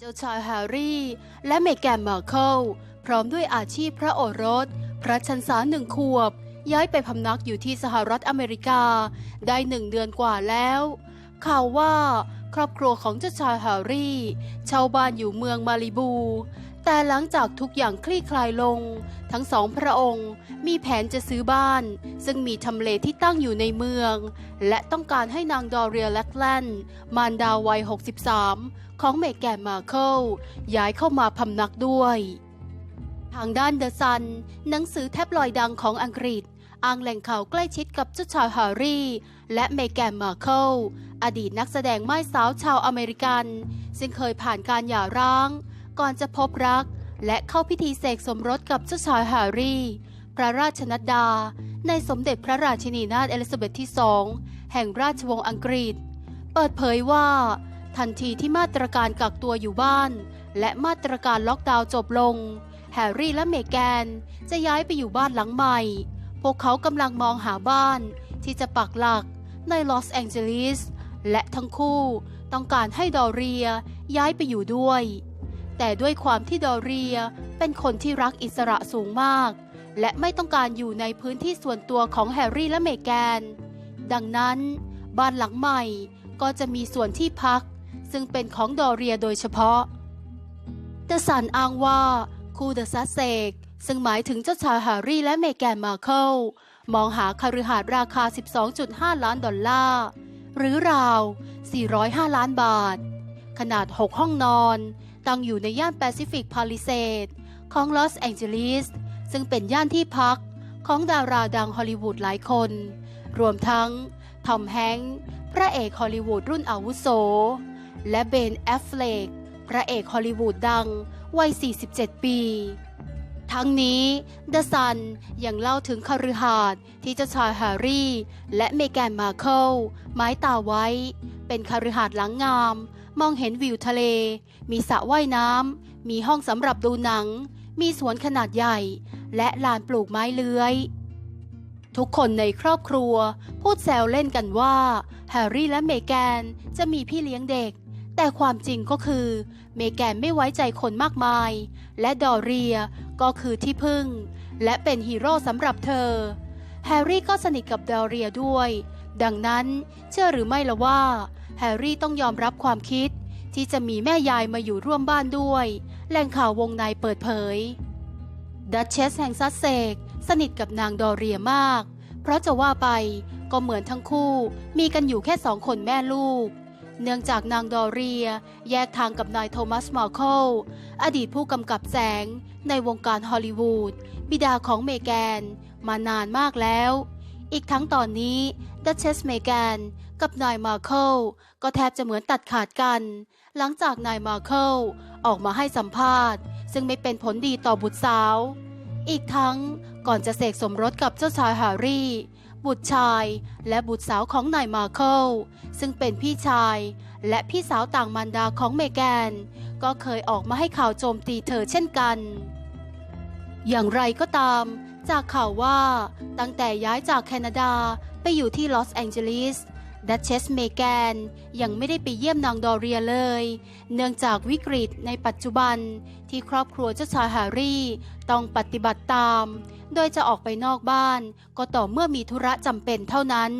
เจ้าชายแฮร์รี่ และเมแกนมาร์เคิลพร้อมด้วยอาชีพพระโอรส พระชันษาหนึ่งขวบ ย้ายไปพำนักอยู่ที่สหรัฐอเมริกา ได้หนึ่งเดือนกว่าแล้วข่าวว่าครอบครัวของเจ้าชายแฮร์รี่เช่าบ้านอยู่เมืองมาริบู แต่หลังจากทุกอย่างคลี่คลายลง ทั้งสองพระองค์มีแผนจะซื้อบ้าน ซึ่งมีทำเลที่ตั้งอยู่ในเมือง และต้องการให้นางดอเรียแลกแลนด์มารดาวัย 63 ของเมแกนมาเคิลย้ายเข้ามาพำนักด้วย ทางด้านเดอะซัน หนังสือแทบลอยดังของอังกฤษอ้างแหล่งข่าวใกล้ชิดกับเจ้าชายฮร์รี่ และเมแกนมาเคิลอดีตนักแสดงไม้สาวชาวอเมริกัน ซึ่งเคยผ่านการหย่าร้าง ก่อนจะพบรัก และเข้าพิธีเสกสมรสกับเจ้าชายแฮร์รี่ พระราชนัดดา ในสมเด็จพระราชินีนาถเอลิซาเบธที่สองแห่งราชวงศ์อังกฤษ เปิดเผยว่า ทันทีที่มาตรการกักตัวอยู่บ้าน และมาตรการล็อกดาวน์จบลง แฮร์รี่และเมแกนจะย้ายไปอยู่บ้านหลังใหม่ พวกเขากำลังมองหาบ้าน ที่จะปักหลักในลอสแองเจลิสและทั้งคู่ต้องการให้ดอเรียย้ายไปอยู่ด้วย แต่ด้วยความที่ดอเรียเป็นคนที่รักอิสระสูงมาก และไม่ต้องการอยู่ในพื้นที่ส่วนตัวของแฮร์รี่และเมแกน ดังนั้นบ้านหลังใหม่ก็จะมีส่วนที่พัก ซึ่งเป็นของดอเรียโดยเฉพาะเดสันอ้างว่าคู่เดซัสเซกซึ่งหมายถึงเจ้าชายแฮร์รี่และเมแกนมาเคิลมองหาคฤหาสน์ราคา 12.5 ล้านดอลลาร์ หรือราว 405 ล้านบาท ขนาด 6 ห้องนอน ตั้งอยู่ในย่านแปซิฟิกพาลิเซดของลอสแองเจลิสซึ่งเป็นย่านที่พักของดาราดังฮอลลีวูดหลายคน รวมทั้งทอมแฮงค์พระเอกฮอลลีวูดรุ่นอาวุโส และเบนแอฟเฟลกพระเอกฮอลลีวูดดังวัย 47 ปี ทั้งนี้เดอะซันยังเล่าถึงคฤหาสน์ที่เจ้าชายแฮร์รี่ และเมแกนมาเคิลไม้ตาไว้ เป็นคฤหาสน์หลังงาม มองเห็นวิวทะเล มีสระว่ายน้ำ มีห้องสำหรับดูหนัง มีสวนขนาดใหญ่ และลานปลูกไม้เลื้อย ทุกคนในครอบครัว พูดแซวเล่นกันว่า แฮร์รี่และเมแกนจะมีพี่เลี้ยงเด็ก แต่ความจริงก็คือ เมแกนไม่ไว้ใจคนมากมาย และดอเรียก็คือที่พึ่ง และเป็นฮีโร่สำหรับเธอ แฮร์รี่ก็สนิทกับดอเรียด้วย ดังนั้นเชื่อหรือไม่ละว่าแฮร์รี่ต้องยอมรับความคิดที่จะมีแม่ยายมาอยู่ร่วมบ้านด้วย แหล่งข่าววงในเปิดเผย ดัชเชสแห่งซัสเซกสนิทกับนางดอเรียมาก เพราะจะว่าไปก็เหมือนทั้งคู่มีกันอยู่แค่สองคนแม่ลูก เนื่องจากนางดอเรียแยกทางกับนายโทมัสมาร์เคิลอดีตผู้กำกับแสงในวงการฮอลลีวูดบิดาของเมแกน มานานมากแล้ว อีกทั้งตอนนี้ดัชเชสเมแกนกับนายมาร์เคิลก็แทบจะเหมือนตัดขาดกัน หลังจากนายมาร์เคิลออกมาให้สัมภาษณ์ ซึ่งไม่เป็นผลดีต่อบุตรสาว อีกทั้งก่อนจะเสกสมรสกับเจ้าชายแฮร์รี่ บุตรชายและบุตรสาวของนายมาร์เคิลซึ่งเป็นพี่ชาย และพี่สาวต่างมารดาของเมแกน ก็เคยออกมาให้ข่าวโจมตีเธอเช่นกัน อย่างไรก็ตาม จากข่าวว่าตั้งแต่ย้ายจากแคนาดาไปอยู่ที่ลอสแองเจลิสดัชเชสเมแกนยังไม่ได้ไปเยี่ยมนางดอเรียเลย เนื่องจากวิกฤตในปัจจุบันที่ครอบครัวเจ้าชายแฮร์รี่ต้องปฏิบัติตาม โดยจะออกไปนอกบ้านก็ต่อเมื่อมีธุระจำเป็นเท่านั้น